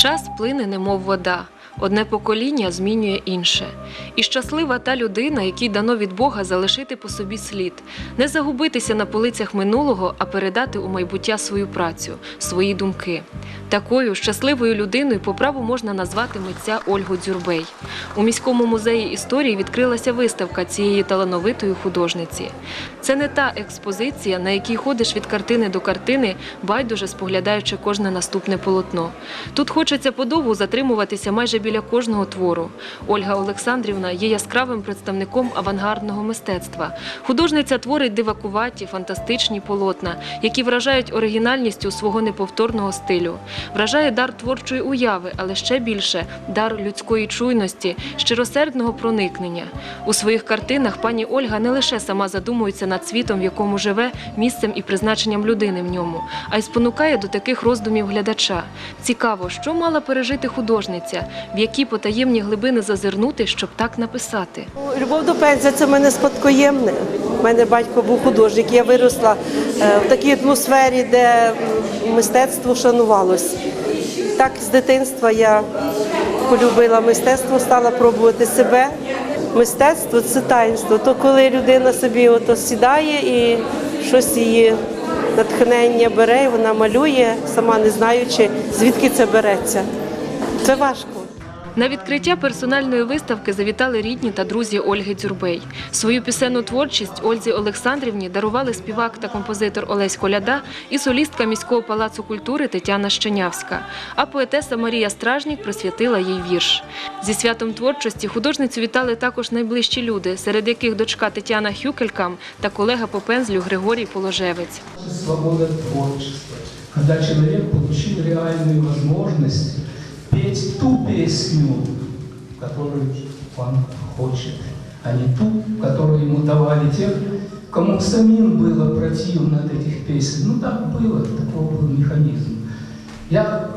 Час плине, немов вода. Одне покоління змінює інше. І щаслива та людина, якій дано від Бога залишити по собі слід, не загубитися на полицях минулого, а передати у майбуття свою працю, свої думки. Такою щасливою людиною по праву можна назвати митця Ольгу Дзюрбей. У міському музеї історії відкрилася виставка цієї талановитої художниці. Це не та експозиція, на якій ходиш від картини до картини, байдуже споглядаючи кожне наступне полотно. Тут хочеться подовгу затримуватися майже біля кожного твору. Ольга Олександрівна є яскравим представником авангардного мистецтва. Художниця творить дивакуваті, фантастичні полотна, які вражають оригінальністю свого неповторного стилю. Вражає дар творчої уяви, але ще більше дар людської чуйності, щиросердного проникнення. У своїх картинах пані Ольга не лише сама задумується над світом, в якому живе, місцем і призначенням людини в ньому, а й спонукає до таких роздумів глядача. Цікаво, що мала пережити художниця, в які потаємні глибини зазирнути, щоб так написати. Любов до пензля це в мене спадкоємне. У мене батько був художник. Я виросла е, в такій атмосфері, де мистецтво шанувалось. Так з дитинства я полюбила мистецтво, стала пробувати себе. Мистецтво це таїнство. То коли людина собі сідає і щось її натхнення бере, вона малює, сама не знаючи, звідки це береться. Це важко. На відкриття персональної виставки завітали рідні та друзі Ольги Дзюрбей. Свою пісенну творчість Ользі Олександрівні дарували співак та композитор Олесь Коляда і солістка міського палацу культури Тетяна Щенявська. А поетеса Марія Стражнік присвятила їй вірш. Зі святом творчості художницю вітали також найближчі люди, серед яких дочка Тетяна Хюкелькам та колега по пензлю Григорій Положевець. свобода творчества, когда человек получил реальную возможность петь ту песню, которую он хочет, а не ту, которую ему давали те, кому самим было противно от этих песен. Ну так было, такой был механизм. Я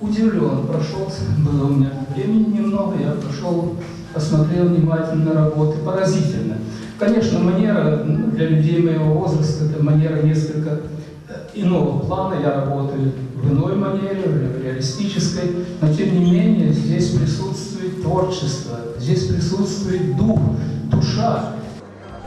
удивлен, прошел, было у меня времени немного, я прошел, посмотрел внимательно работы, поразительно. Конечно, манера ну, для людей моего возраста, это манера несколько иного плана, я работаю в иной манере, в реалистической, но тем не менее здесь присутствует творчество, здесь присутствует дух, душа.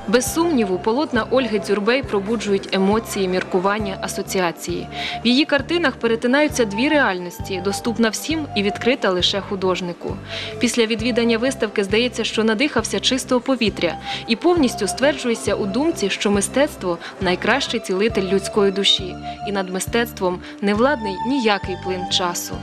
Без сумніву, полотна Ольги Дзюрбей пробуджують емоції, міркування, асоціації. В її картинах перетинаються дві реальності доступна всім і відкрита лише художнику. Після відвідання виставки здається, що надихався чистого повітря і повністю стверджується у думці, що мистецтво найкращий цілитель людської душі, і над мистецтвом не владний ніякий плин часу.